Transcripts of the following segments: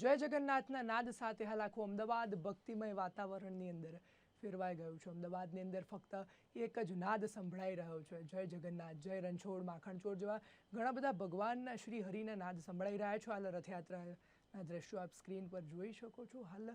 જય જગન્નાથના નાદ સાથે હાલ આખું અમદાવાદ ભક્તિમય વાતાવરણની અંદર ફેરવાઈ ગયું છે. અમદાવાદની અંદર ફક્ત એક જ નાદ સંભળાઈ રહ્યો છે. જય જગન્નાથ, જય રણછોડ માખણચોડ જેવા ઘણા બધા ભગવાનના શ્રી હરિના નાદ સંભળાઈ રહ્યા છો. હાલ રથયાત્રાના દ્રશ્યો આપ સ્ક્રીન પર જોઈ શકો છો. હાલ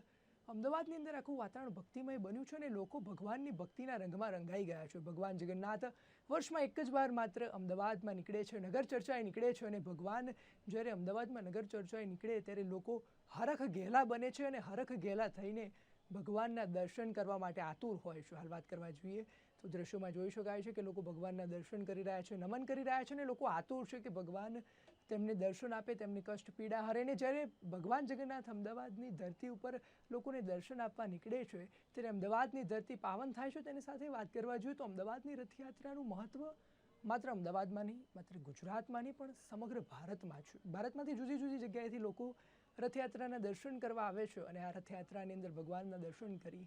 અમદાવાદની અંદર આખું વાતાવરણ ભક્તિમય બન્યું છે અને લોકો ભગવાનની ભક્તિના રંગમાં રંગાઈ ગયા છે. ભગવાન જગન્નાથ વર્ષમાં એક જ વાર માત્ર અમદાવાદમાં નીકળે છે, નગર ચર્ચાએ નીકળે છે અને ભગવાન જ્યારે અમદાવાદમાં નગર ચર્ચાએ નીકળે ત્યારે લોકો હરખ ઘેલા બને છે અને હરખ ઘેલા થઈને ભગવાનના દર્શન કરવા માટે આતુર હોય છે. હાલ વાત કરવા જોઈએ તો દ્રશ્યોમાં જોઈ શકાય છે કે લોકો ભગવાનના દર્શન કરી રહ્યા છે, નમન કરી રહ્યા છે અને લોકો આતુર છે કે ભગવાન તેમને દર્શન આપે, તેમની કષ્ટ પીડા હરે ને જ્યારે ભગવાન જગન્નાથ અમદાવાદની ધરતી ઉપર લોકોને દર્શન આપવા નીકળે છે, ત્યારે અમદાવાદની ધરતી પાવન થાય છે તેની સાથે વાત કરવા જોઈએ તો અમદાવાદની રથયાત્રાનું મહત્ત્વ માત્ર અમદાવાદમાં નહીં, માત્ર ગુજરાતમાં નહીં, પણ સમગ્ર ભારતમાં છે. ભારતમાંથી જુદી જુદી જગ્યાએથી લોકો રથયાત્રાના દર્શન કરવા આવે છે અને આ રથયાત્રાની અંદર ભગવાનના દર્શન કરી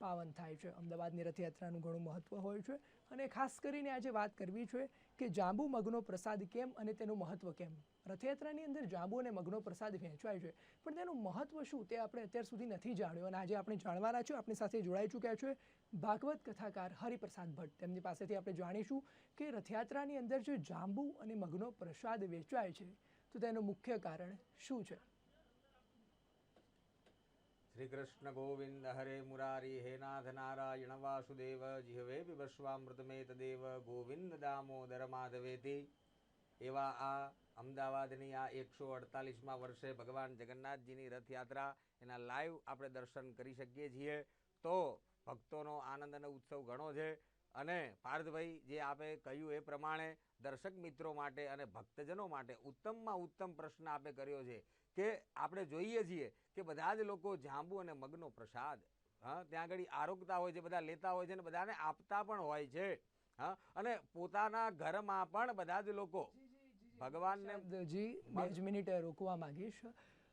પાવન થાય છે. અમદાવાદની રથયાત્રાનું ઘણું મહત્ત્વ હોય છે અને ખાસ કરીને આજે વાત કરવી છે કે જાંબુ મગનો પ્રસાદ કેમ અને તેનું મહત્ત્વ કેમ? રથયાત્રાની અંદર જાંબુ અને મગનો પ્રસાદ વહેંચવાય છે. પણ તેનું મહત્ત્વ શું તે આપણે અત્યાર સુધી નથી જાણ્યું અને આજે આપણે જાણવાના છે આપણી સાથે જોડાઈ ચૂક્યા છે ભાગવત કથાકાર હરિપ્રસાદ ભટ્ટ. તેમની પાસેથી આપણે જાણીશું કે રથયાત્રાની અંદર જે જાંબુ અને મગનો પ્રસાદ વેચવાય છે, તો તેનું મુખ્ય કારણ શું છે? શ્રી કૃષ્ણ ગોવિંદ હરે મુરારી નાથ નારાયણ વાસુદેવ જીહવે વિવસ્વામૃતમે તદેવ ગોવિંદ દામોદર માધવેતી એવા આ અમદાવાદની આ એકસો અડતાલીસમાં વર્ષે ભગવાન જગન્નાથજીની રથયાત્રા, એના લાઈવ આપણે દર્શન કરી શકીએ છીએ. તો ભક્તોનો આનંદ અને ઉત્સવ ઘણો છે. અને પાર્થભાઈ જે આપે કહ્યું એ પ્રમાણે દર્શક મિત્રો માટે અને ભક્તજનો માટે ઉત્તમમાં ઉત્તમ પ્રશ્ન આપે કર્યો છે. કે આપણે જોઈએ છીએ કે બધા જ લોકો જાંબુ અને મગનો પ્રસાદ હા ત્યાં આગળ આરોગતા હોય છે બધા લેતા હોય છે અને બધાને આપતા પણ હોય છે હા અને પોતાના ઘરમાં પણ બધા જ લોકો ભગવાનને જી બે જ મિનિટ રોકવા માંગીશ.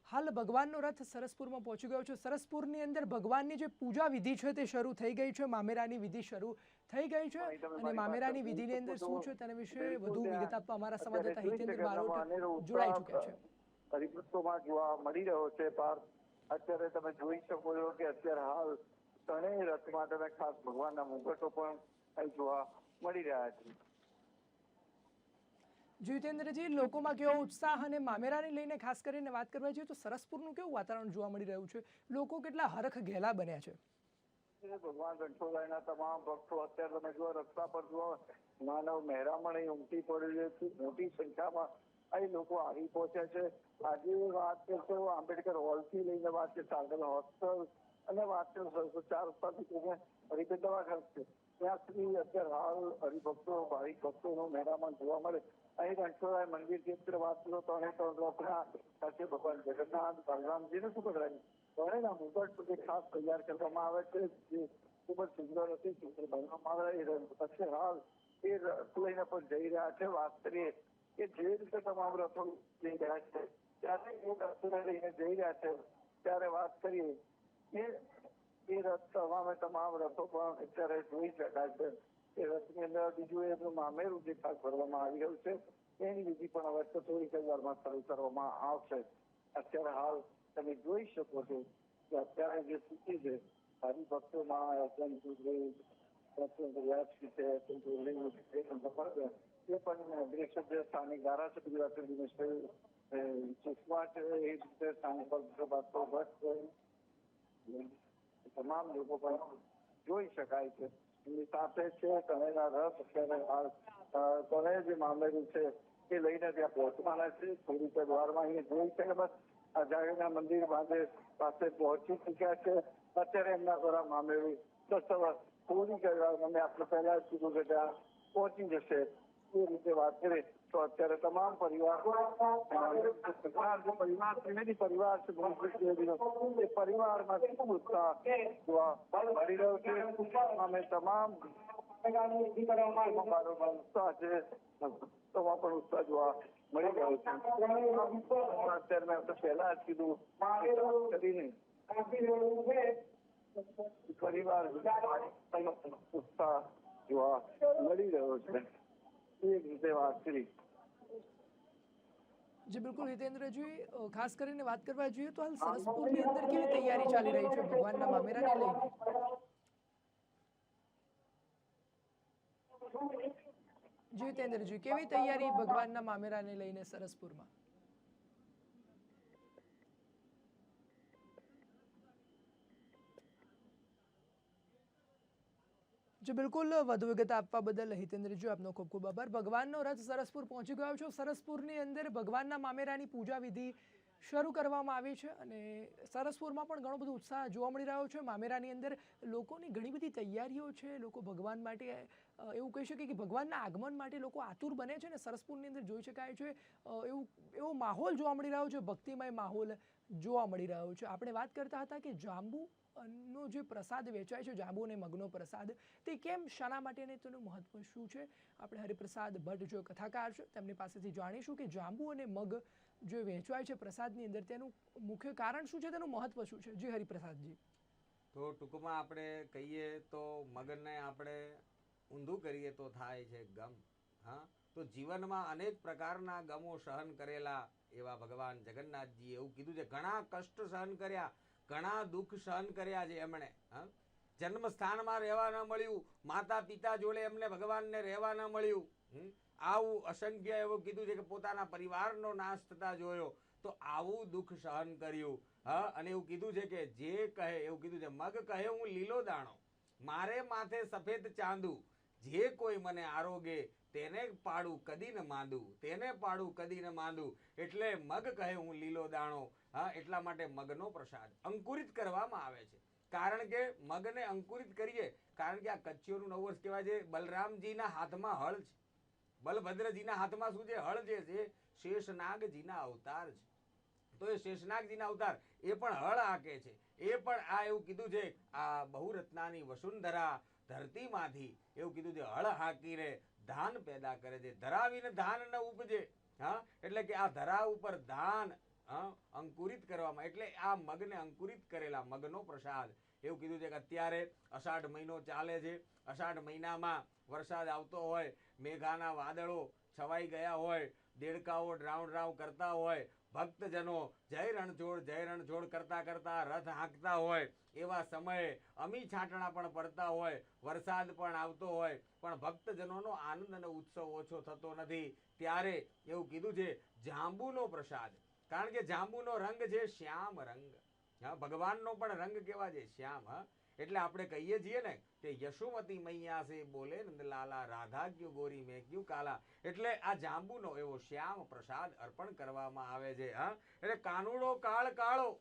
હાલ ભગવાનનો રથ સરસપુરમાં પહોંચી ગયો છે. સરસપુરની અંદર ભગવાનની જે પૂજા વિધિ છે તે શરૂ થઈ ગઈ છે. મામેરાની વિધિ શરૂ થઈ ગઈ છે. અને મામેરાની વિધિની અંદર શું છે તેના વિશે વધુ વિગત આપવા અમારા સંવાદદાતા હિતેન્દ્ર બારોટ જોડાઈ ચૂક્યા છે. હરિભક્તોમાં જોવા મળી રહ્યો છે પાર્થ અત્યારે તમે જોઈ શકો છો કે અત્યારે હાલ ત્રણેય રથમાં તમે ખાસ ભગવાનના મુગટો પણ જોવા મળી રહ્યા છે. જીતેન્દ્રજી લોકોમાં કેવો ઉત્સાહ અને મામેરાને લઈને ખાસ કરીને વાત કરવા જોઈએ તો સરસપુરનું કેવું વાતાવરણ જોવા મળી રહ્યું છે? લોકો કેટલા હરખ ઘેલા બન્યા છે? ભગવાન રણછોડરાયના તમામ ભક્તો અત્યારે તમે જો રસ્તા પર જો માનવ મહેરામણ અહીં ઉમટી પડ્યું છે. મોટી સંખ્યામાં અહીં લોકો આવી પહોંચ્યા છે. આજે વાત કરશો આંબેડકર હોલથી લઈને વાત છે સાગર હોસ્પિટલ અને વાત કરશો ચાર રસ્તાથી તમે હરિભક્ત દવાખાન છે. ત્યાં સુધી અત્યારે હાલ હરિભક્તો, ભાવિક ભક્તોનું મેળામાં જોવા મળે. અહીં રણછોડરાય મંદિર જે વાત કરો ત્રણે ત્રણ રથના સાથે ભગવાન જગન્નાથ બલરામજીને પકડાય ત્રણેયના મુગટ જે ખાસ તૈયાર કરવામાં આવે છે. જે ખૂબ જ સુંદર હતી, સુંદર બનાવવામાં આવે. એ પછી હાલ એ લઈને પણ જઈ રહ્યા છે. વાત કરીએ કે જે રીતે તમામ રથો જઈ રહ્યા છે, ત્યારે એ રથને લઈને જઈ રહ્યા છે, ત્યારે વાત કરીએ કે એ રથ તમામે તમામ રથો પણ અત્યારે જોઈ શકાય છે. એ રથની અંદર બીજું એનું મામેરું જે ખાસ ભરવામાં આવી રહ્યું છે, એની વિધિ પણ હવે તો થોડીક જ વારમાં શરૂ કરવામાં આવશે. અત્યારે હાલ તમે જોઈ શકો છો કે અત્યારે જે સ્થિતિ છે હરિભક્તોમાં એ પણ દ્રશ્ય સ્થાનિક ધારાસભ્ય ડોક્ટર દિનેશભાઈ ચુસ્મા એ રીતે સ્થાનિક ભક્તો ભટ્ટ તમામ લોકો પણ જોઈ શકાય છે. એની સાથે છે, તણેના રસ અત્યારે તણે જે મામલેલું છે, એ લઈને ત્યાં પહોંચવાના છે. થોડી રીતે દ્વારમાં અહીંયા જોઈ શકે બસ આ જાગરના મંદિર બાંધે પાસે પહોંચી ચૂક્યા છે. અત્યારે એમના દ્વારા મામલેલું દસ પૂરી કરવા અમે આપણે પહેલા જ કીધું કે ત્યાં પહોંચી જશે. એ રીતે વાત કરીએ. તો અત્યારે તમામ પરિવાર પરિવાર ત્રિવેદી પરિવાર છે એ પરિવારમાં ખૂબ ઉત્સાહ જોવા મળી રહ્યો છે? અમે તમામ ઉત્સાહ છે તમામ પણ ઉત્સાહ જોવા મળી રહ્યો છે. અત્યારે મેં તો પહેલા જ કીધું કરીને પરિવાર ઉત્સાહ જોવા મળી રહ્યો છે. એ રીતે વાત કરી. જે બિલકુલ હિતેન્દ્રજી ખાસ કરીને વાત કરવા જોઈએ તો હાલ સરસપુરની અંદર કેવી તૈયારી ચાલી રહી છે ભગવાનના મામેરાને લઈને જી હિતેન્દ્રજી કેવી તૈયારી ભગવાનના મામેરાને લઈને સરસપુરમાં? જો બિલકુલ, વધુ વિગત આપવા બદલ હિતેન્દ્રજી, આપનો ખૂબ ખૂબ આભાર. ભગવાનનો રથ સરસપુર પહોંચી ગયો છે. સરસપુરની અંદર ભગવાનના મામેરાની પૂજા વિધિ શરૂ કરવામાં આવી છે અને સરસપુરમાં પણ ઘણો બધો ઉત્સાહ જોવા મળી રહ્યો છે. મામેરાની અંદર લોકોની ઘણી બધી તૈયારીઓ છે. લોકો ભગવાન માટે એવું કહી શકીએ કે ભગવાનના આગમન માટે લોકો આતુર બને છે ને સરસપુરની અંદર જોઈ શકાય છે. એવું, એવો માહોલ જોવા મળી રહ્યો છે. ભક્તિમય માહોલ જોવા મળી રહ્યો છે. આપણે વાત કરતા હતા કે જાંબુ નો જે પ્રસાદ વેચાય છે, જાંબુ અને મગનો પ્રસાદ, તે કેમ, શાના માટે અને તેનું મહત્વ શું છે? આપણે હરિપ્રસાદ ભટ્ટ જો કથાકાર છે, તેમની પાસેથી જાણીશું કે જાંબુ અને મગ જે વેચવાય છે પ્રસાદની અંદર, તેનું મુખ્ય કારણ શું છે, તેનું મહત્વ શું છે? જી હરિપ્રસાદજી. તો ટૂંકમાં આપણે કહીએ તો મગનને આપણે ઊંધું કરીએ તો થાય છે ગમ, હા? તો જીવનમાં અનેક પ્રકારના ગમો સહન કરેલા એવા ભગવાન જગન્નાથજી એવું કીધું છે. ઘણા કષ્ટ સહન કર્યા ઘણા દુઃખ સહન કર્યા છે એમણે, હા જન્મ સ્થાનમાં રહેવા ન મળ્યું માતા પિતા જોડે એમને ભગવાનને રહેવા ન મળ્યું? આવું અસંખ્ય એવું કીધું છે કે પોતાના પરિવારનો નાશ થતા જોયો, તો આવું દુઃખ સહન કર્યું, હા અને એવું કીધું છે કે જે કહે, એવું કીધું છે, મગ કહે હું લીલો દાણો, મારે માથે સફેદ ચાંદુ, જે કોઈ મને આરોગે તેને પાડું, કદી ન માંદું, તેને પાડું, કદી ન માંદું. એટલે મગ કહે હું લીલો દાણો. હા, એટલા માટે મગનો પ્રસાદ અંકુરિત કરવામાં આવે છે. કારણ કે મગને અંકુરિત કરીએ, કારણ કે આ કચ્છીઓનું નવ વર્ષ કહેવાય છે, બલરામજીના હાથમાં હળ છે. બલભદ્રજીના હાથમાં શું છે? હળ જે છે, શેષનાગજીના અવતાર છે. તો એ શેષનાગજીના અવતાર, એ પણ હળ હાકે છે. એ પણ આ એવું કીધું છે, આ બહુરત્નાની વસુંધરા ધરતીમાંથી એવું કીધું છે, હળ હાકીને ધાન પેદા કરે છે. ધરાવીને ધાન ન ઉપજે. હા? એટલે કે આ ધરા ઉપર ધાન અંકુરિત કરવામાં, એટલે આ મગને અંકુરિત કરેલા મગનો પ્રસાદ. એવું કીધું છે કે અત્યારે અષાઢ મહિનો ચાલે છે. અષાઢ મહિનામાં વરસાદ આવતો હોય, મેઘાના વાદળો છવાઈ ગયા હોય, દેડકાઓ ડ્રાઉન્ડ ડ્રાઉ કરતા હોય ભક્તજનો જય રણછોડ જય રણછોડ કરતા કરતા રથ હાંકતા હોય, એવા સમયે અમી છાંટણા પણ પડતા હોય, વરસાદ પણ આવતો હોય, પણ ભક્તજનોનો આનંદ અને ઉત્સવ ઓછો થતો નથી. ત્યારે એવું કીધું છે, જાંબુનો પ્રસાદ. કારણ કે જાંબુનો રંગ છે શ્યામ રંગ. હા, ભગવાનનો પણ રંગ કેવા છે? શ્યામ, હા. એટલે આપણે કહીએ છીએ ને કે યશોમતી મૈયા સે બોલે નંદલાલા રાધા ક્યુ ગોરી મેં ક્યુ કાલા. એટલે આ જાંબુનો એવો શ્યામ પ્રસાદ અર્પણ કરવામાં આવે છે, હા. એટલે કાનુડો કાળ કાળો.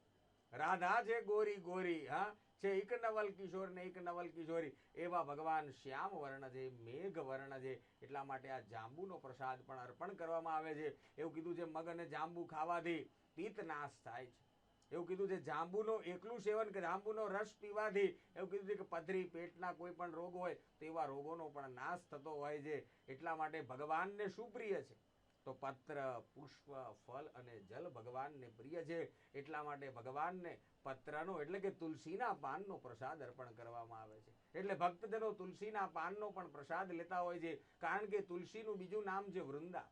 રાધા છે ગોરી ગોરી, હા. છે એક નવલ કિશોર ને એક નવલ કિશોરી. એવા ભગવાન શ્યામ વર્ણ છે, મેઘ વર્ણ છે. એટલા માટે આ જાંબુનો પ્રસાદ પણ અર્પણ કરવામાં આવે છે. એવું કીધું છે મગ અને જાંબુ ખાવાથી તીતનાશ નાશ થાય છે. એવું કીધું છે, જાંબુનો એકલું સેવન કે જાંબુનો રસ પીવાથી એવું કીધું છે કે પથરી પેટના કોઈ પણ રોગ હોય, તો એવા રોગોનો પણ નાશ થતો હોય છે. એટલા માટે ભગવાનને શું પ્રિય છે. તો પત્ર, પુષ્પ, ફલ અને જલ ભગવાનને પ્રિય છે. એટલા માટે ભગવાનને પત્રનો એટલે કે તુલસીના પાનનો પ્રસાદ અર્પણ કરવામાં આવે છે. એટલે ભક્તજનો તુલસીના પાનનો પણ પ્રસાદ લેતા હોય છે, કારણ કે તુલસીનું બીજું નામ છે વૃંદા.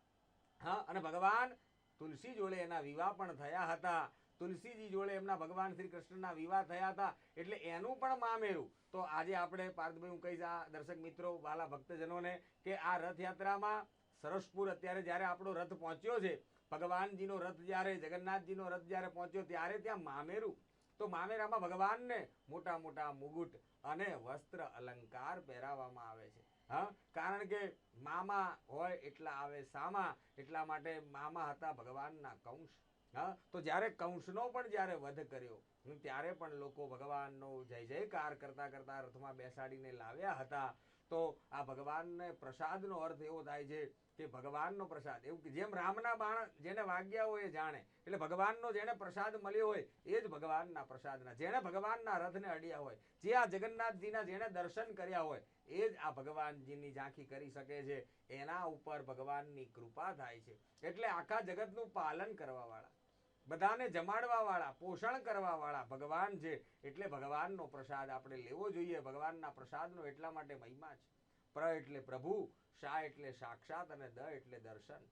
હા, અને ભગવાન તુલસી જોડે એના વિવાહ પણ થયા હતા. તુલસીજી જોડે એમના ભગવાન શ્રી કૃષ્ણના વિવાહ થયા હતા એટલે એનું પણ મામેરું. તો આજે આપણે પાર્થભાઈ, હું કહીશ આ દર્શક મિત્રો, વાલા ભક્તજનોને કે આ રથયાત્રામાં સરસપુર અત્યારે જ્યારે આપણો રથ પહોંચ્યો છે, ભગવાનજીનો રથ જ્યારે, જગન્નાથજીનો રથ જ્યારે પહોંચ્યો ત્યારે ત્યાં મામેરું. તો મામેરામાં ભગવાનને મોટા મોટા મુગુટ અને વસ્ત્ર અલંકાર પહેરાવવામાં આવે છે. હા? કારણ કે મામા હોય એટલા આવે સામા, એટલા માટે મામા હતા ભગવાનના કંસ હા, તો જ્યારે કંસનો પણ જ્યારે વધ કર્યો ત્યારે પણ લોકો ભગવાનનો જય જયકાર કરતા કરતા રથમાં બેસાડીને લાવ્યા હતા. તો આ ભગવાનને પ્રસાદનો અર્થ એવો થાય છે કે ભગવાનનો પ્રસાદ, એવું જેમ રામના બાણ જેને વાગ્યા હોય એ જાણે, એટલે ભગવાનનો જેને પ્રસાદ મળ્યો હોય એ જ ભગવાનના પ્રસાદના, જેણે ભગવાનના રથને અડ્યા હોય, જે આ જગન્નાથજીના જેણે દર્શન કર્યા હોય, એ જ આ ભગવાનજીની ઝાંખી કરી શકે છે. એના ઉપર ભગવાનની કૃપા થાય છે. એટલે આખા જગતનું પાલન કરવા વાળા બધાને જમાડવા વાળા પોષણ કરવા વાળા ભગવાન છે. એટલે ભગવાનનો પ્રસાદ આપણે લેવો જોઈએ. ભગવાનના પ્રસાદનો એટલા માટે મહિમા છે. પ્ર એટલે પ્રભુ, શા એટલે સાક્ષાત અને દ એટલે દર્શન.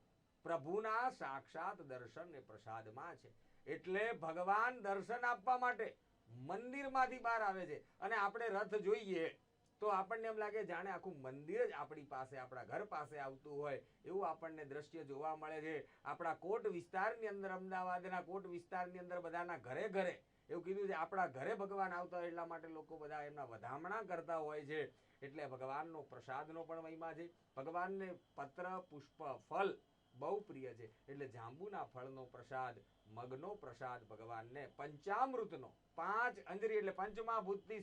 પ્રભુના સાક્ષાત દર્શન એ પ્રસાદમાં છે. એટલે ભગવાન દર્શન આપવા માટે મંદિરમાંથી બહાર આવે છે. અને આપણે રથ જોઈએ. તો આપણને એમ લાગે જાણે આખું મંદિર જ આપણી પાસે, આપણા ઘર પાસે આવતું હોય, એવું આપણને દ્રશ્ય જોવા મળે છે. આપણા કોટ વિસ્તારની અંદર, અમદાવાદના કોટ વિસ્તારની અંદર બધાના ઘરે ઘરે એવું કીધું છે. આપણા ઘરે ભગવાન આવતા હોય એટલા માટે લોકો બધા એમના વધામણા કરતા હોય છે. એટલે ભગવાનનો પ્રસાદનો પણ મહિમા છે. ભગવાનને પત્ર, પુષ્પ, ફલ બહુ પ્રિય છે. એટલે જાંબુના ફળનો પ્રસાદ, મગનો પ્રસાદ ભગવાનને પંચામૃતનો પાંચ અંજરી એટલે પંચમહાભૂતથી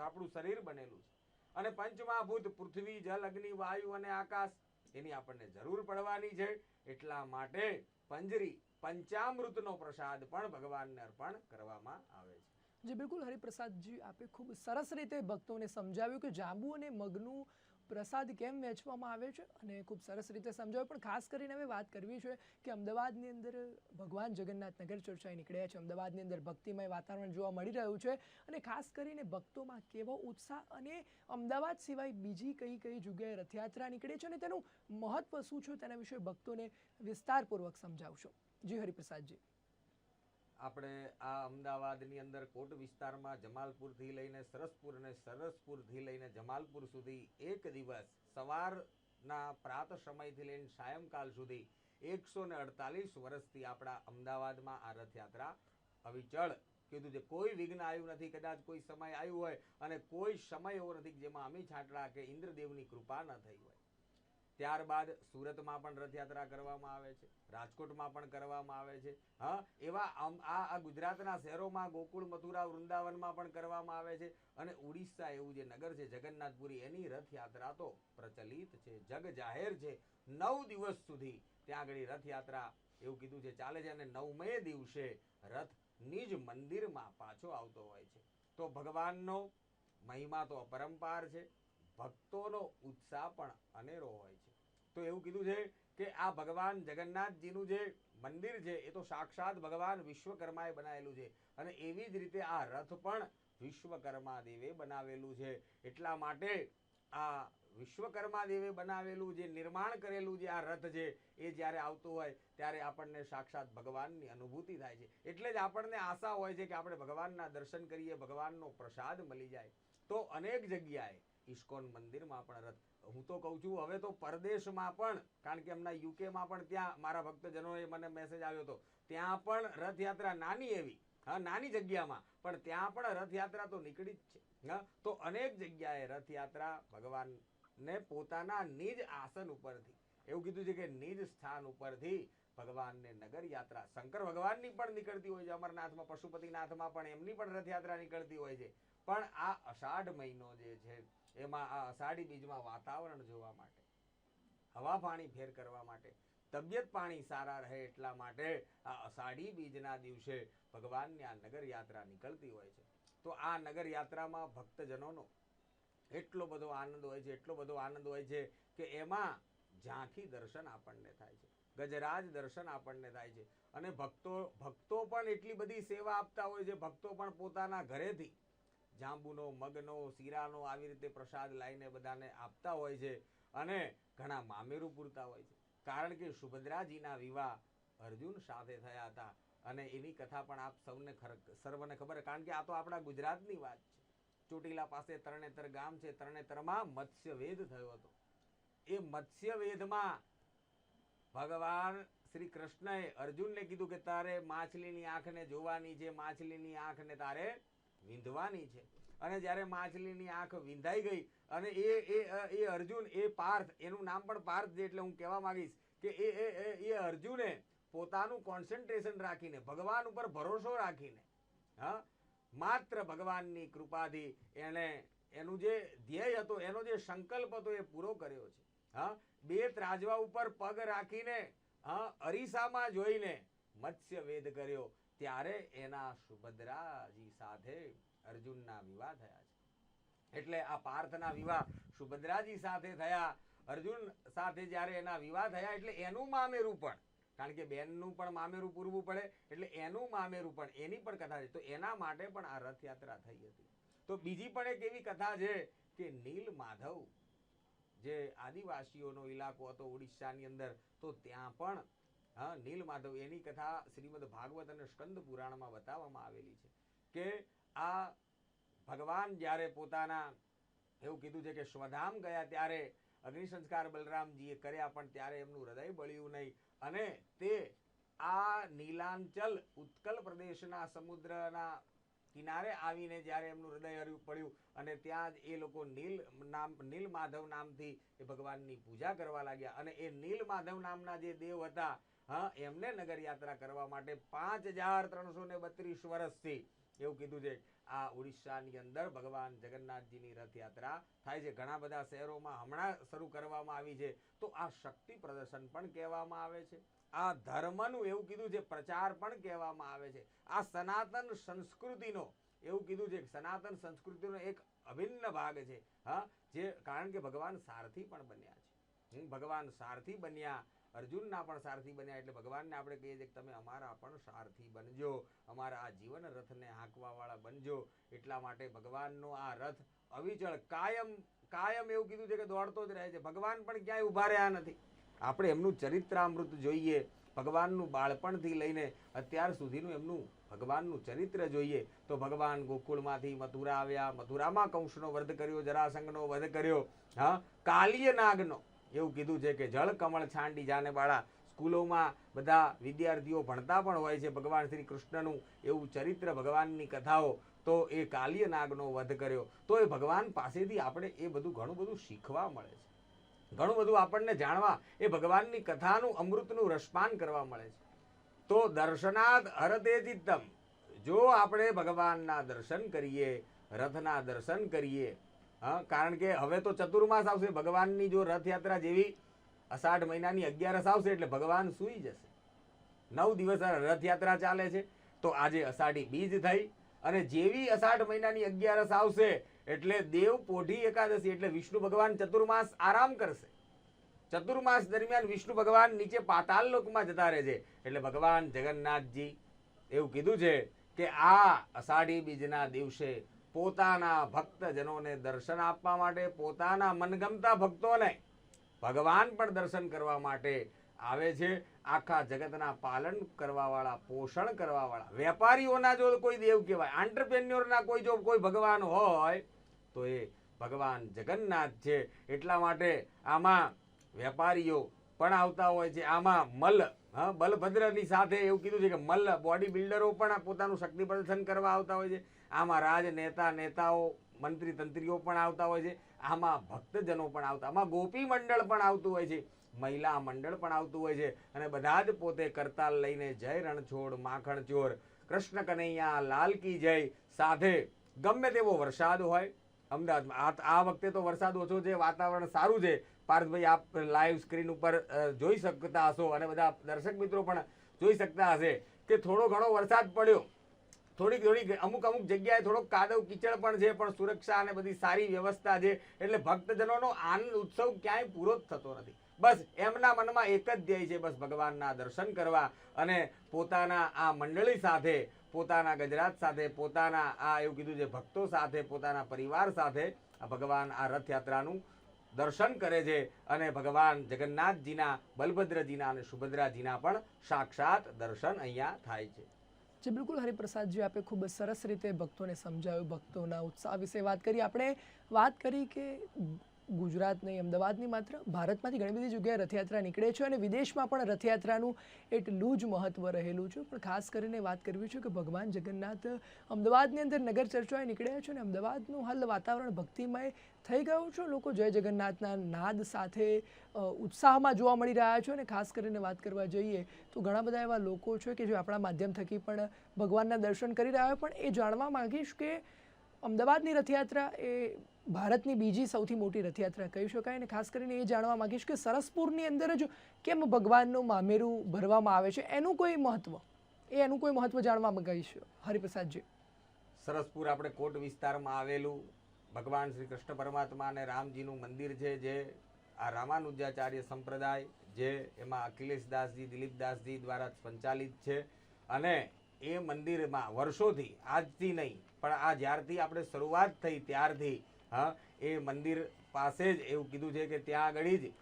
આપણું શરીર બનેલું છે. અને પંચમહાભૂત, પૃથ્વી, જલ, અગ્નિ, વાયુ અને આકાશ, એની આપણને જરૂર પડવાની છે. એટલા માટે પંજરી, પંચામૃતનો પ્રસાદ પણ ભગવાનને અર્પણ કરવામાં આવે છે. જે, બિલકુલ હરિપ્રસાદજી, આપે ખૂબ સરસ રીતે ભક્તોને સમજાવ્યું કે જાંબુ અને મગનું પ્રસાદ કેમ વહેંચવામાં આવે છે અને ખૂબ સરસ રીતે સમજાવ્યું. પણ ખાસ કરીને હવે વાત કરવી છે કે અમદાવાદની અંદર ભગવાન જગન્નાથ નગર ચર્ચાએ નીકળ્યા છે. અમદાવાદની અંદર ભક્તિમય વાતાવરણ જોવા મળી રહ્યું છે અને ખાસ કરીને ભક્તોમાં કેવો ઉત્સાહ અને અમદાવાદ સિવાય બીજી કઈ કઈ જગ્યાએ રથયાત્રા નીકળે છે અને તેનું મહત્વ શું છે તેના વિશે ભક્તોને વિસ્તારપૂર્વક સમજાવશો. જી હરિપ્રસાદજી. આપણે આ અમદાવાદની અંદર કોટ વિસ્તારમાં જમાલપુરથી લઈને સરસપુર અને સરસપુરથી લઈને જમાલપુર સુધી એક દિવસ સવારના પ્રાત સમયથી લઈને સાયંકાલ સુધી એકસો ને અડતાલીસ વર્ષથી આપણા અમદાવાદમાં આ રથયાત્રા અવિચળ. કીધું છે, કોઈ વિઘ્ન આવ્યું નથી, કદાચ કોઈ સમય આવ્યું હોય અને કોઈ સમય એવો નથી જેમાં અમી છાંટડા કે ઇન્દ્રદેવની કૃપા ન થઈ હોય. ત્યારબાદ સુરતમાં પણ રથયાત્રા કરવામાં આવે છે, રાજકોટમાં પણ કરવામાં આવે છે. હા, એવા આ ગુજરાતના શહેરોમાં ગોકુળ, મથુરા, વૃંદાવનમાં પણ કરવામાં આવે છે અને ઉડીસા એવું જે નગર છે જગન્નાથપુરી, એની રથયાત્રા તો પ્રચલિત છે, જગ જાહેર છે. નવ દિવસ સુધી ત્યાં આગળ રથયાત્રા એવું કીધું છે, ચાલે છે અને નવમે દિવસે રથ નિજ મંદિરમાં પાછો આવતો હોય છે. તો ભગવાનનો મહિમા તો અપરંપાર છે, ભક્તોનો ઉત્સાહ પણ અનેરો હોય છે. તો એવું કીધું છે કે આ ભગવાન જગન્નાથજીનું જે મંદિર છે, એ તો સાક્ષાત ભગવાન વિશ્વકર્માએ બનાવેલું છે. અને એવી જ રીતે આ રથ પણ વિશ્વકર્મા દેવે બનાવેલું છે. એટલા માટે આ વિશ્વકર્મા દેવે બનાવેલું જે નિર્માણ કરેલું જે આ રથ છે, એ જ્યારે આવતું હોય ત્યારે આપણને સાક્ષાત ભગવાનની અનુભૂતિ થાય છે. એટલે જ આપણને આશા હોય છે કે આપણે ભગવાનના દર્શન કરીએ, ભગવાનનો પ્રસાદ મળી જાય. તો અનેક જગ્યાએ ઇસ્કોન મંદિરમાં પણ રથ હું તો કહું છું, હવે તો પરદેશમાં પણ, કારણ કે એમના યુકેમાં પણ ત્યાં મારા ભક્તજનોએ મને મેસેજ આવ્યો હતો. ત્યાં પણ રથયાત્રા નાની એવી, હા, નાની જગ્યામાં, પણ ત્યાં પણ રથયાત્રા તો નીકળી જ છે, હા. તો અનેક જગ્યાએ રથયાત્રા ભગવાનને પોતાના નિજ આસન ઉપરથી, એવું કીધું છે કે નિજ સ્થાન ઉપરથી ભગવાનને નગર યાત્રા શંકર ભગવાનની પણ નીકળતી હોય છે, અમરનાથમાં, પશુપતિનાથમાં પણ એમની પણ રથયાત્રા નીકળતી હોય છે. પણ આ અષાઢ મહિનો જે છે એમાં આ અષાઢી બીજમાં વાતાવરણ જોવા માટે, હવા પાણી ફેર કરવા માટે, તબિયત પાણી સારા રહે એટલા માટે આ અષાઢી બીજના દિવસે ભગવાનની આ નગર યાત્રા નીકળતી હોય છે. તો આ નગર યાત્રામાં ભક્તજનોનો એટલો બધો આનંદ હોય છે, એટલો બધો આનંદ હોય છે કે એમાં ઝાંખી દર્શન આપણને થાય છે, ગજરાજ દર્શન આપણને થાય છે. અને ભક્તો ભક્તો પણ એટલી બધી સેવા આપતા હોય છે, ભક્તો પણ પોતાના ઘરેથી જાંબુનો, મગનો, શીરાનો આવી રીતે પ્રસાદ લાવીને બધાને આપતા હોય છે અને ઘણા મામેરું પૂરતા હોય છે. કારણ કે સુભદ્રાજીના વિવાહ અર્જુન સાથે થયા હતા અને એની કથા પણ આપ સૌને સર્વને ખબર. કારણ કે આ તો આપણા ગુજરાતની વાત છે. ચોટીલા પાસે તરણેતર ગામ છે. તરણેતરમાં મત્સ્યવેદ થયો હતો. એ મત્સ્યવેદમાં ભગવાન શ્રી કૃષ્ણએ અર્જુનને કીધું કે તારે માછલીની આંખને જોવાની છે, માછલીની આંખને તારે વીંધવાની છે. અને જ્યારે માછલીની આંખ વિંધાઈ ગઈ અને એ એ એ અર્જુન, એ પાર્થ, એનું નામ પણ પાર્થ છે એટલે હું કહેવા માંગીશ કે એ એ, એ- અર્જુને પોતાનું કોન્સન્ટ્રેશન રાખીને, ભગવાન ઉપર ભરોસો રાખીને, હા, માત્ર ભગવાનની કૃપાથી એણે એનું જે ધ્યેય હતો, એનો જે સંકલ્પ હતો એ પૂરો કર્યો છે. હા બે ત્રાજવા ઉપર પગ રાખીને, હા, અરીસામાં જોઈને મત્સ્ય વેદ કર્યો. ત્યારે એના સુભદ્રાજી સાથે અર્જુનના વિવાહ થયા છે. એટલે આ પાર્થના વિવાહ સુભદ્રાજી સાથે થયા. અર્જુન સાથે જ્યારે એના વિવાહ થયા એટલે એનું મામેરું પણ. કારણ કે બેનનું પણ મામેરું પૂરવું પડે. એટલે એનું મામેરું પણ, એની પણ કથા છે. તો એના માટે પણ આ રથયાત્રા થઈ હતી. તો બીજી પણ એક એવી કથા છે કે નીલ માધવ જે આદિવાસીઓનો ઇલાકો હતો ઓડિશાની અંદર, તો ત્યાં પણ હા નીલમાધવ એની કથા શ્રીમદ ભાગવત અને સ્કંદ પુરાણમાં બતાવવામાં આવેલી છે કે આ ભગવાન જ્યારે પોતાના, એવું કીધું છે કે સ્વધામ ગયા ત્યારે અગ્નિ સંસ્કાર બલરામજીએ કર્યા, પણ ત્યારે એમનું હૃદય બળ્યું નહીં. અને તે આ નીલાંચલ ઉત્કલ પ્રદેશના સમુદ્રના કિનારે આવીને જ્યારે એમનું હૃદય હર્યું, પડ્યું અને ત્યાં જ એ લોકો નીલ નામ, નીલ માધવ નામથી એ ભગવાનની પૂજા કરવા લાગ્યા. અને એ નીલ માધવ નામના જે દેવ હતા હા, એમને નગર યાત્રા કરવા માટે પાંચ હજાર ત્રણસો ને બત્રીસ વર્ષથી એવું કીધું છે. આ ઓડિશાની અંદર ભગવાન જગન્નાથજીની રથયાત્રા થાય છે. ઘણા બધા શહેરોમાં હમણાં શરૂ કરવામાં આવી છે. તો આ શક્તિ પ્રદર્શન પણ કહેવામાં આવે છે. આ ધર્મનું એવું કીધું છે, પ્રચાર પણ કહેવામાં આવે છે. આ સનાતન સંસ્કૃતિનો એવું કીધું છે કે સનાતન સંસ્કૃતિનો એક અભિન્ન ભાગ છે. હા, જે કારણ કે ભગવાન સારથી પણ બન્યા છે. ભગવાન સારથી બન્યા અર્જુનના પણ સારથી બન્યા એટલે ભગવાનને આપણે કહીએ છીએ કે તમે અમારા પણ સારથી બનજો. અમારા આ જીવન રથને હાંકવાવાળા બનજો. એટલા માટે ભગવાનનો આ રથ અવિચળ કાયમ કાયમ એવું કીધું છે કે દોડતો જ રહે છે. ભગવાન પણ ક્યાંય ઊભા રહ્યા નથી. આપણે એમનું ચરિત્રામૃત જોઈએ, ભગવાનનું બાળપણથી લઈને અત્યાર સુધીનું એમનું ભગવાનનું ચરિત્ર જોઈએ. તો ભગવાન ગોકુળમાંથી મથુરા આવ્યા, મથુરામાં કંસનો વધ કર્યો, જરાસંઘનો વધ કર્યો, હા કાલિય નાગનો એવું કીધું છે કે જળ કમળ છાંડી જાને બાળા સ્કૂલોમાં બધા વિદ્યાર્થીઓ ભણતા પણ હોય છે. ભગવાન શ્રી કૃષ્ણનું એવું ચરિત્ર, ભગવાનની કથાઓ, તો એ કાલ્ય નાગનો વધ કર્યો. તો એ ભગવાન પાસેથી આપણે એ બધું ઘણું બધું શીખવા મળે છે. ઘણું બધું આપણને જાણવા, એ ભગવાનની કથાનું અમૃતનું રસપાન કરવા મળે છે. તો દર્શનાદ હરતે ચિત્તમ જો આપણે ભગવાનના દર્શન કરીએ, રથના દર્શન કરીએ હા, કારણ કે હવે તો ચતુર્માસ આવશે. ભગવાનની જો રથયાત્રા જેવી અષાઢ મહિનાની અગિયારસ આવશે એટલે ભગવાન સૂઈ જશે. નવ દિવસ રથયાત્રા ચાલે છે. તો આજે અષાઢી બીજ થઈ અને જેવી અષાઢ મહિનાની અગિયારસ આવશે એટલે દેવ પોઢી એકાદશી એટલે વિષ્ણુ ભગવાન ચતુર્માસ આરામ કરશે. ચતુર્માસ દરમિયાન વિષ્ણુ ભગવાન નીચે પાતાલ લોકમાં જતા રહે છે. એટલે ભગવાન જગન્નાથજી એવું કીધું છે કે આ અષાઢી બીજના દિવસે પોતાના ભક્તજનોને દર્શન આપવા માટે, પોતાના મનગમતા ભક્તોને ભગવાન પણ દર્શન કરવા માટે આવે છે. આખા જગતના પાલન કરવાવાળા, પોષણ કરવાવાળા, વેપારીઓના જો કોઈ દેવ કહેવાય આંટરપ્રેન્યોરના કોઈ જો કોઈ ભગવાન હોય, તો એ ભગવાન જગન્નાથ છે. એટલા માટે આમાં વેપારીઓ પણ આવતા હોય છે. આમાં મલ્લ હા, બલભદ્રની સાથે એવું કીધું છે કે મલ્લ બોડી બિલ્ડરો પણ પોતાનું શક્તિ પ્રદર્શન કરવા આવતા હોય છે. આમાં રાજનેતા નેતાઓ, મંત્રી, તંત્રીઓ પણ આવતા હોય છે. આમાં ભક્તજનો પણ આવતા, આમાં ગોપી મંડળ પણ આવતું હોય છે. મહિલા મંડળ પણ આવતું હોય છે. અને બધા જ પોતે કરતાલ લઈને જય રણછોડ, માખણ ચોર, કૃષ્ણ કનૈયા, લાલ કી જય સાથે ગમે તેવો વરસાદ હોય, અમદાવાદમાં આ વખતે તો વરસાદ ઓછો છે, વાતાવરણ સારું છે. પાર્થભાઈ, આપ લાઈવ સ્ક્રીન ઉપર જોઈ શકતા હશો અને બધા દર્શક મિત્રો પણ જોઈ શકતા હશે કે થોડો ઘણો વરસાદ પડ્યો. થોડીક થોડીક, અમુક અમુક જગ્યાએ થોડોક કાદવ કીચડ પણ છે, પણ સુરક્ષા અને બધી સારી વ્યવસ્થા છે, એટલે ભક્તજનોનો આનંદ ઉત્સવ ક્યાંય પૂરો જ થતો નથી. બસ એમના મનમાં એક જ ધ્યેય છે, બસ ભગવાનના દર્શન કરવા અને પોતાના આ મંડળી સાથે, પોતાના ગજરાત સાથે, પોતાના આ એવું કીધું છે, ભક્તો સાથે, પોતાના પરિવાર સાથે ભગવાન આ રથયાત્રાનું દર્શન કરે છે અને ભગવાન જગન્નાથજીના, બલભદ્રજીના અને સુભદ્રાજીના પણ સાક્ષાત દર્શન અહીંયા થાય છે. જે, બિલકુલ હરિપ્રસાદજી આપે ખૂબ સરસ રીતે ભક્તોને સમજાવ્યું, ભક્તોના ઉત્સાહ વિશે વાત કરી. આપણે વાત કરી કે ગુજરાત નહીં, અમદાવાદની માત્ર, ભારતમાંથી ઘણી બધી જગ્યાએ રથયાત્રા નીકળે છે અને વિદેશમાં પણ રથયાત્રાનું એટલું જ મહત્ત્વ રહેલું છે. પણ ખાસ કરીને વાત કરવી છે કે ભગવાન જગન્નાથ અમદાવાદની અંદર નગર ચર્ચાએ નીકળ્યા છે અને અમદાવાદનું હાલ વાતાવરણ ભક્તિમય થઈ ગયું છે. લોકો જય જગન્નાથના નાદ સાથે ઉત્સાહમાં જોવા મળી રહ્યા છે અને ખાસ કરીને વાત કરવા જઈએ તો ઘણા બધા એવા લોકો છે કે જે આપણા માધ્યમ થકી પણ ભગવાનના દર્શન કરી રહ્યા હોય. પણ એ જાણવા માંગીશ કે અમદાવાદની રથયાત્રા એ ભારતની બીજી સૌથી મોટી રથયાત્રા કહી શકાય અને ખાસ કરીને એ જાણવા માંગીશ કે સરસપુરની અંદર જ કેમ ભગવાનનું મામેરું ભરવામાં આવે છે? એનું કોઈ મહત્વ? એ એનું કોઈ મહત્વ જાણવા માંગીશ હરિપ્રસાદજી. સરસપુર આપણે કોટ વિસ્તારમાં આવેલું ભગવાન શ્રી કૃષ્ણ પરમાત્મા અને રામજીનું મંદિર છે, જે આ રામાનુજાચાર્ય સંપ્રદાય જે એમાં અખિલેશદાસજી, દિલીપદાસજી દ્વારા સંચાલિત છે. અને એ મંદિરમાં વર્ષોથી, આજથી નહીં, પણ આ જ્યારથી આપણે શરૂઆત થઈ ત્યારથી હા, એ મંદિર પાસે જ એવું કીધું છે કે ત્યાં આગળ જ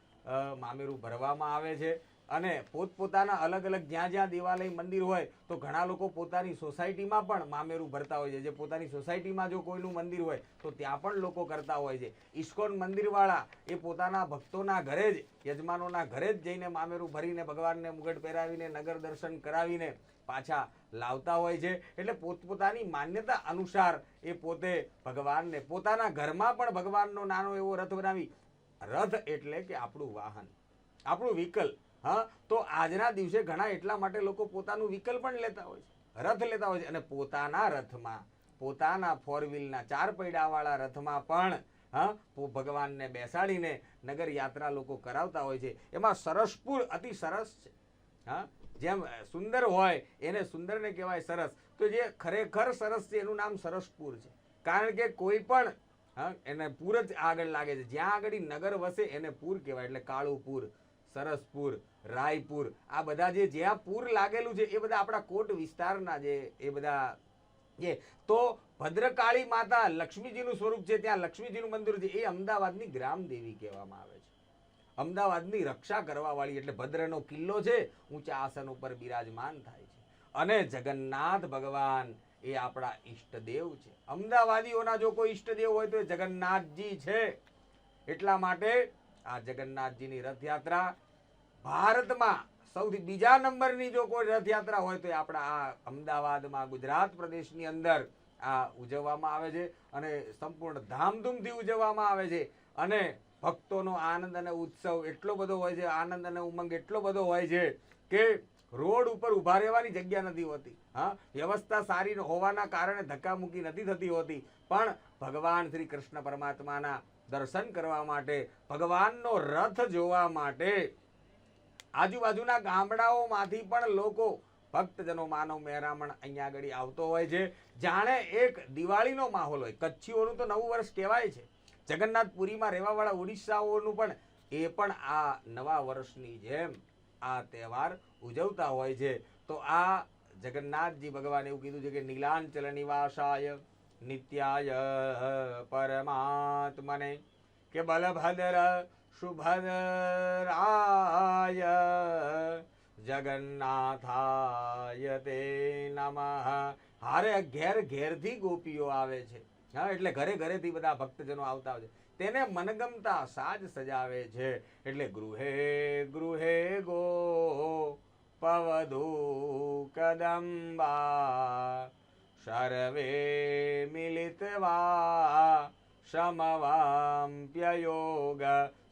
મામેરું ભરવામાં આવે છે. અને પોતપોતાના અલગ અલગ જ્યાં જ્યાં દેવાલય મંદિર હોય, તો ઘણા લોકો પોતાની સોસાયટીમાં પણ મામેરું ભરતા હોય છે. જે પોતાની સોસાયટીમાં જો કોઈનું મંદિર હોય, તો ત્યાં પણ લોકો કરતા હોય છે. ઇસ્કોન મંદિરવાળા એ પોતાના ભક્તોના ઘરે જ, યજમાનોના ઘરે જ જઈને મામેરું ભરીને ભગવાનને મુગટ પહેરાવીને, નગર દર્શન કરાવીને પાછા લાવતા હોય છે. એટલે પોતપોતાની માન્યતા અનુસાર એ પોતે ભગવાનને, પોતાના ઘરમાં પણ ભગવાનનો નાનો એવો રથ બનાવી. રથ એટલે કે આપણું વાહન, આપણું વ્હીકલ, હા? તો આજના દિવસે ઘણા એટલા માટે લોકો પોતાનું વ્હીકલ પણ લેતા હોય છે. રથ લેતા હોય છે. અને પોતાના રથમાં, પોતાના ફોર વ્હીલના ચાર પૈડાવાળા રથમાં પણ, હા? ભગવાનને બેસાડીને નગર યાત્રા લોકો કરાવતા હોય છે. એમાં સરસપુર અતિ સરસ છે. હા? જેમ સુંદર હોય, એને સુંદરને કહેવાય સરસ. તો જે ખરેખર સરસ છે, એનું નામ સરસપુર છે. કારણ કે કોઈ પણ એને પૂર જ આગળ લાગે છે. જ્યાં આગળ નગર વસે, એને પૂર કહેવાય. એટલે કાળું પૂર સરસપુર, રાયપુર. આ બધા જે જ્યાં પૂર લાગેલું છે, એ બધા આપણા કોટ વિસ્તારના જે, એ બધા જે તો ભદ્રકાળી માતા લક્ષ્મીજીનું સ્વરૂપ છે, ત્યાં લક્ષ્મીજીનું મંદિર છે. એ અમદાવાદની ગ્રામદેવી કહેવામાં આવે છે. અમદાવાદની રક્ષા કરવા વાળી એટલે ભદ્રનો કિલ્લો છે, ઊંચા આસન ઉપર બિરાજમાન થાય છે. અને જગન્નાથ ભગવાન એ આપણા ઈષ્ટદેવ છે. અમદાવાદીઓના જો કોઈ ઈષ્ટદેવ હોય તો એ જગન્નાથજી છે. એટલા માટે આ જગન્નાથજીની રથયાત્રા ભારતમાં સૌથી બીજા નંબરની જો કોઈ રથયાત્રા હોય તો એ આપણા આ અમદાવાદમાં ગુજરાત પ્રદેશની અંદર આ ઉજવવામાં આવે છે અને સંપૂર્ણ ધામધૂમથી ઉજવવામાં આવે છે. અને ભક્તોનો આનંદ અને ઉત્સવ એટલો બધો હોય છે, આનંદ અને ઉમંગ એટલો બધો હોય છે કે રોડ ઉપર ઊભા રહેવાની જગ્યા નથી હોતી. હા, વ્યવસ્થા સારી હોવાના કારણે ધક્કામુક્કી નથી થતી હોતી. પણ ભગવાન શ્રી કૃષ્ણ પરમાત્માના દર્શન કરવા માટે, ભગવાનનો રથ જોવા માટે આજુબાજુના ગામડાઓમાંથી પણ લોકો ભક્તજનો માનવ મહેરામણ અહીંયા આગળ આવતો હોય છે. જાણે એક દિવાળીનો માહોલ હોય. કચ્છીઓનું તો નવું વર્ષ કહેવાય છે. જગન્નાથપુરીમાં રહેવાવાળા ઓડિશાઓનું પણ એ પણ આ નવા વર્ષની જેમ આ તહેવાર ઉજવતા હોય છે. તો આ જગન્નાથજી ભગવાન એવું કીધું છે કે નીલાંચલ નિવાસાય નિત્યાય પરમાત્મને કે બલભદ્ર સુભદ્રાય જગન્નાથાય તે નમઃ. હારે ઘેર ઘેરથી ગોપીઓ આવે છે. હા, એટલે ઘરે ઘરેથી બધા ભક્તજનો આવતા હોય છે. તેને મનગમતા સાજ સજાવે છે. એટલે ગૃહે ગૃહે ગો પવધુ કદંબા સર્વે મિલિતવા સમવામ્પ્યયોગ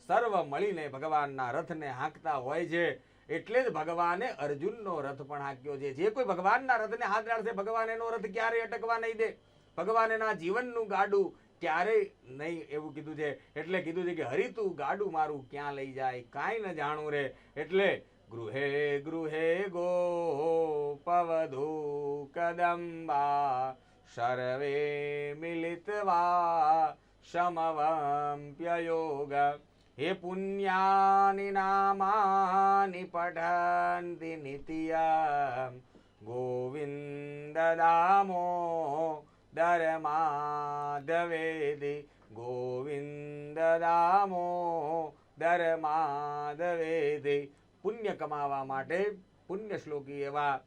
સર્વ મળીને ભગવાનના રથને હાંકતા હોય છે. એટલે જ ભગવાને અર્જુનનો રથ પણ હાંક્યો છે. જે કોઈ ભગવાનના રથને હાથ ડાળશે ભગવાન એનો રથ ક્યારેય અટકવા નહીં દે. ભગવાન એના જીવનનું ગાડું ક્યારેય નહીં એવું કીધું છે. એટલે કીધું છે કે હરિતું ગાડું મારું ક્યાં લઈ જાય? કાંઈ ન જાણું રે. એટલે ગૃહે ગૃહે ગો પવધુ કદંબા સર્વે મિલિતવા સમવંપ્યયોગ હે પુણ્યાની નામાની પઠંતિ નિત્ય ગોવિંદ દામો ધર્માધવેદી ગોવિંદ દામો ધર્માધવેદી પુણ્ય કમાવા માટે પુણ્ય શ્લોકી એવા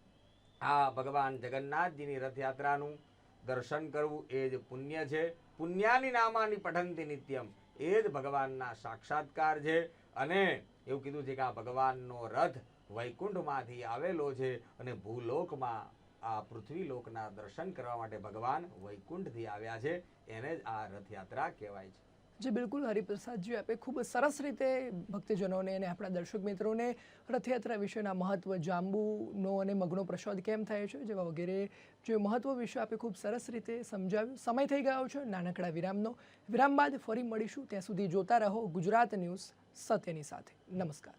આ ભગવાન જગન્નાથજીની રથયાત્રાનું દર્શન કરવું એ જ પુણ્ય છે પુણ્યાની નામાની પઠનતી નિત્યમ એ જ ભગવાનના સાક્ષાત્કાર છે અને એવું કીધું છે કે આ ભગવાનનો રથ વૈકુંઠમાંથી આવેલો છે અને ભૂલોકમાં આ પૃથ્વીલોકના દર્શન કરવા માટે ભગવાન વૈકુંઠથી આવ્યા છે. એને જ આ રથયાત્રા કહેવાય છે. જે, બિલકુલ. હરિપ્રસાદજી, આપે ખૂબ સરસ રીતે ભક્તજનોને અને આપણા દર્શક મિત્રોને રથયાત્રા વિશેના મહત્વ જાંબુનો અને મગનો પ્રસાદ કેમ થાય છે, જેવા વગેરે જે મહત્વ વિશે આપે ખૂબ સરસ રીતે સમજાવ્યું. સમય થઈ ગયો છે, નાનકડા વિરામનો. વિરામ બાદ ફરી મળીશું. ત્યાં સુધી જોતા રહો ગુજરાત ન્યૂઝ સત્યની સાથે. નમસ્કાર.